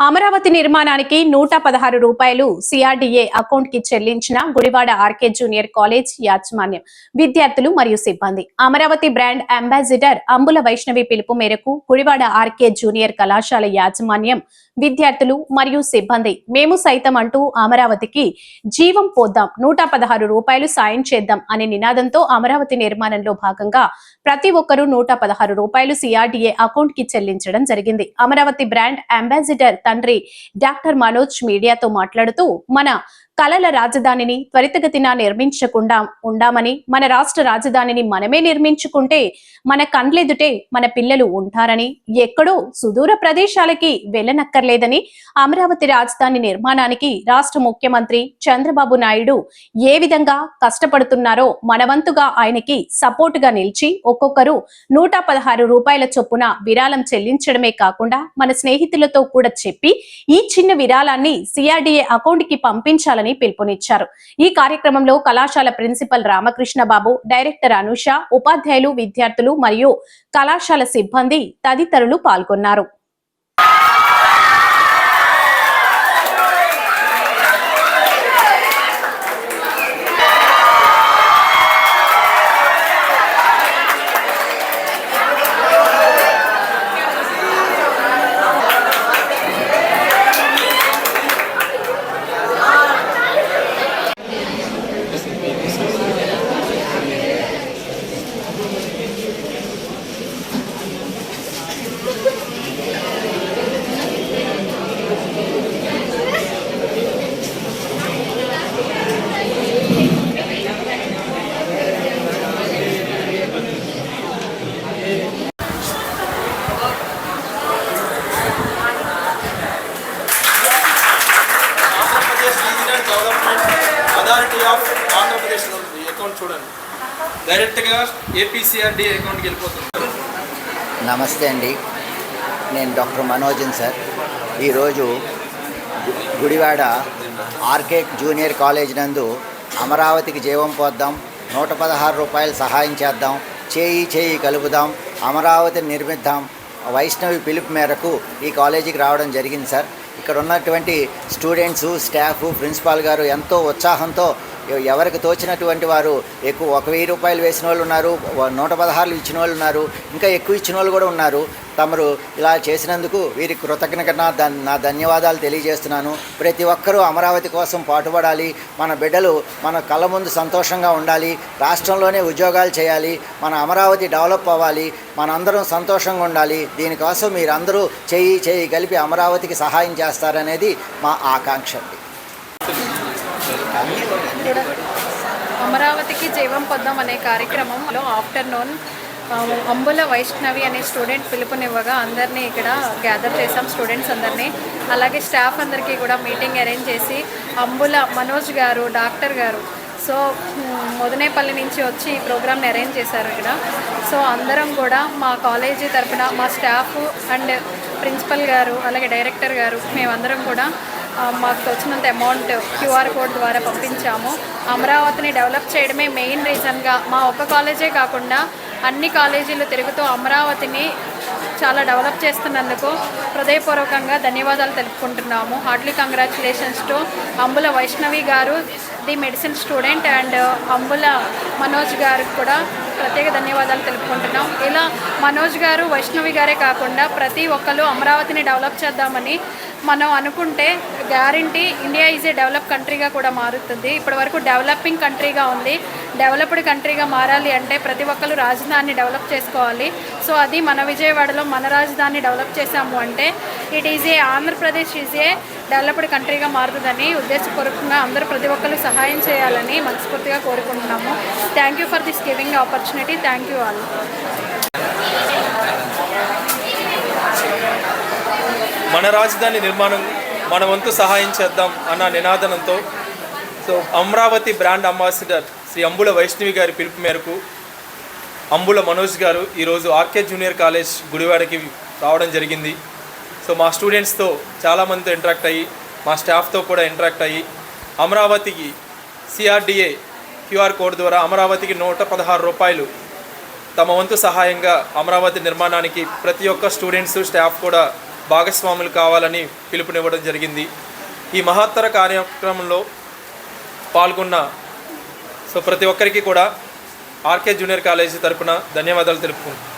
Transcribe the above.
అమరావతి నిర్మాణానికి నూట పదహారు రూపాయలు సిఆర్డీఏ అకౌంట్కి చెల్లించిన గుడివాడ ఆర్కే జూనియర్ కాలేజ్ యాజమాన్యం విద్యార్థులు మరియు సిబ్బంది. అమరావతి బ్రాండ్ అంబాసిడర్ అంబుల వైష్ణవి పిలుపు మేరకు గుడివాడ ఆర్కే జూనియర్ కళాశాల యాజమాన్యం విద్యార్థులు మరియు సిబ్బంది. మేము సైతం అంటూ అమరావతికి జీవం పోద్దాం. నూట పదహారు రూపాయలు సాయం చేద్దాం అనే నినాదంతో అమరావతి నిర్మాణంలో భాగంగా ప్రతి ఒక్కరూ నూట పదహారు రూపాయలు సిఆర్డీఏ అకౌంట్కి చెల్లించడం జరిగింది. అమరావతి బ్రాండ్ అంబాసిడర్ తండ్రి డాక్టర్ మనోజ్ మీడియాతో మాట్లాడుతూ మన కలల రాజధానిని త్వరితగతిన నిర్మించకుండా ఉండామని మన రాష్ట్ర రాజధానిని మనమే నిర్మించుకుంటే మన కండ్లెదుటే మన పిల్లలు ఉంటారని ఎక్కడో సుదూర ప్రదేశాలకి వెళ్ళనక్కర్లేదని అమరావతి రాజధాని నిర్మాణానికి రాష్ట్ర ముఖ్యమంత్రి చంద్రబాబు నాయుడు ఏ విధంగా కష్టపడుతున్నారో మనవంతుగా ఆయనకి సపోర్ట్గా నిలిచి ఒక్కొక్కరు నూట పదహారు రూపాయల చొప్పున విరాళం చెల్లించడమే కాకుండా మన స్నేహితులతో కూడా చెప్పి ఈ చిన్న విరాళాన్ని సిఆర్డీఏ అకౌంట్కి పంపించాలని పిలుపునిచ్చారు. ఈ కార్యక్రమంలో కళాశాల ప్రిన్సిపల్ రామకృష్ణ బాబు డైరెక్టర్ అనుష ఉపాధ్యాయులు విద్యార్థులు మరియు కళాశాల సిబ్బంది తదితరులు పాల్గొన్నారు Andhra Pradesh regional development authority of Andhra Pradesh అని ఉంది ఈ అకౌంట్ చూడండి. డైరెక్ట్గా ఏపీసీఆర్డి అకౌంట్కి వెళ్ళిపోతుంది. నమస్తే అండి. నేను డాక్టర్ మనోజన్ సార్. ఈరోజు గుడివాడ ఆర్కే జూనియర్ కాలేజ్ నందు అమరావతికి జీవం పోద్దాం. నూట పదహారు రూపాయలు సహాయం చేద్దాం. చేయి చేయి కలుపుదాం. అమరావతిని నిర్మిద్దాం. వైష్ణవి పిలుపు మేరకు ఈ కాలేజీకి రావడం జరిగింది సార్. ఇక్కడ ఉన్నటువంటి స్టూడెంట్స్ స్టాఫ్ ప్రిన్సిపాల్ గారు ఎంతో ఉత్సాహంతో ఎవరికి తోచినటువంటి వారు ఎక్కువ ఒక వెయ్యి రూపాయలు వేసిన వాళ్ళు ఉన్నారు నూట పదహారులు ఇచ్చిన వాళ్ళు ఉన్నారు ఇంకా ఎక్కువ ఇచ్చిన వాళ్ళు కూడా ఉన్నారు. తమరు ఇలా చేసినందుకు వీరికి కృతజ్ఞత నా నా ధన్యవాదాలు తెలియజేస్తున్నాను. ప్రతి ఒక్కరూ అమరావతి కోసం పాటుపడాలి. మన బిడ్డలు మన కళ్ళ ముందు సంతోషంగా ఉండాలి. రాష్ట్రంలోనే ఉద్యోగాలు చేయాలి. మన అమరావతి డెవలప్ అవ్వాలి. మనందరం సంతోషంగా ఉండాలి. దీనికోసం మీరందరూ చేయి చేయి కలిపి అమరావతికి సహాయం చేస్తారనేది మా ఆకాంక్ష అండి. అమరావతికి జీవం పొందాం అనే కార్యక్రమంలో ఆఫ్టర్నూన్. అంబుల వైష్ణవి అనే స్టూడెంట్ పిలుపునివ్వగా అందరినీ ఇక్కడ గ్యాదర్ చేసాం స్టూడెంట్స్ అందరినీ. అలాగే స్టాఫ్ అందరికీ కూడా మీటింగ్ అరేంజ్ చేసి అంబుల మనోజ్ గారు డాక్టర్ గారు. సో మొదనేపల్లి నుంచి వచ్చి ఈ ప్రోగ్రామ్ని అరేంజ్ చేశారు ఇక్కడ. సో అందరం కూడా మా కాలేజీ తరఫున మా స్టాఫ్ అండ్ ప్రిన్సిపల్ గారు అలాగే డైరెక్టర్ గారు మేమందరం కూడా మాకు వచ్చినంత అమౌంట్ క్యూఆర్ కోడ్ ద్వారా పంపించాము. అమరావతిని డెవలప్ చేయడమే మెయిన్ రీజన్గా మా ఒక్క కాలేజే కాకుండా అన్ని కాలేజీలు తిరుగుతూ అమరావతిని చాలా డెవలప్ చేస్తున్నందుకు హృదయపూర్వకంగా ధన్యవాదాలు తెలుపుకుంటున్నాము. Heartily congratulations to Ambula Vaishnavi garu the medicine student and Ambula Manoj గారికి కూడా ప్రత్యేక ధన్యవాదాలు తెలుపుకుంటున్నాం. ఇలా మనోజ్ గారు వైష్ణవి గారే కాకుండా ప్రతి ఒక్కరు అమరావతిని డెవలప్ చేద్దామని మనం అనుకుంటే guarantee India is a develop కంట్రీగా కూడా మారుతుంది. ఇప్పటివరకు డెవలపింగ్ కంట్రీగా ఉంది. డెవలప్డ్ కంట్రీగా మారాలి అంటే ప్రతి ఒక్కరు రాజధానిని డెవలప్ చేసుకోవాలి. సో అది మన విజయవాడలో మన రాజధాని డెవలప్ చేశాము అంటే it is a Andhra Pradesh is a developed కంట్రీగా మారుతుందని ఉద్దేశపూర్వకంగా అందరూ ప్రతి ఒక్కరు సహాయం చేయాలని మనస్ఫూర్తిగా కోరుకుంటున్నాము. Thank you for this giving opportunity thank you all మన రాజధాని నిర్మాణం మన వంతు సహాయం చేద్దాం అన్న నినాదనంతో so Amaravati brand ambassador Shri Ambula Vaishnavi గారి పిలుపు మేరకు అంబుల మనోజ్ గారు ఈరోజు ఆర్కే జూనియర్ కాలేజ్ గుడివాడకి రావడం జరిగింది. సో మా స్టూడెంట్స్తో చాలామందితో ఇంటరాక్ట్ అయ్యి మా స్టాఫ్తో కూడా ఇంటరాక్ట్ అయ్యి అమరావతికి సిఆర్డిఏ క్యూఆర్ కోడ్ ద్వారా అమరావతికి నూట పదహారు రూపాయలు తమ వంతు సహాయంగా అమరావతి నిర్మాణానికి ప్రతి ఒక్క స్టూడెంట్స్ స్టాఫ్ కూడా భాగస్వాములు కావాలని పిలుపునివ్వడం జరిగింది. ఈ మహత్తర కార్యక్రమంలో పాల్గొన్న సో ప్రతి ఒక్కరికి కూడా ఆర్కే జూనియర్ కాలేజీ తరఫున ధన్యవాదాలు తెలుపుకుంటున్నాను.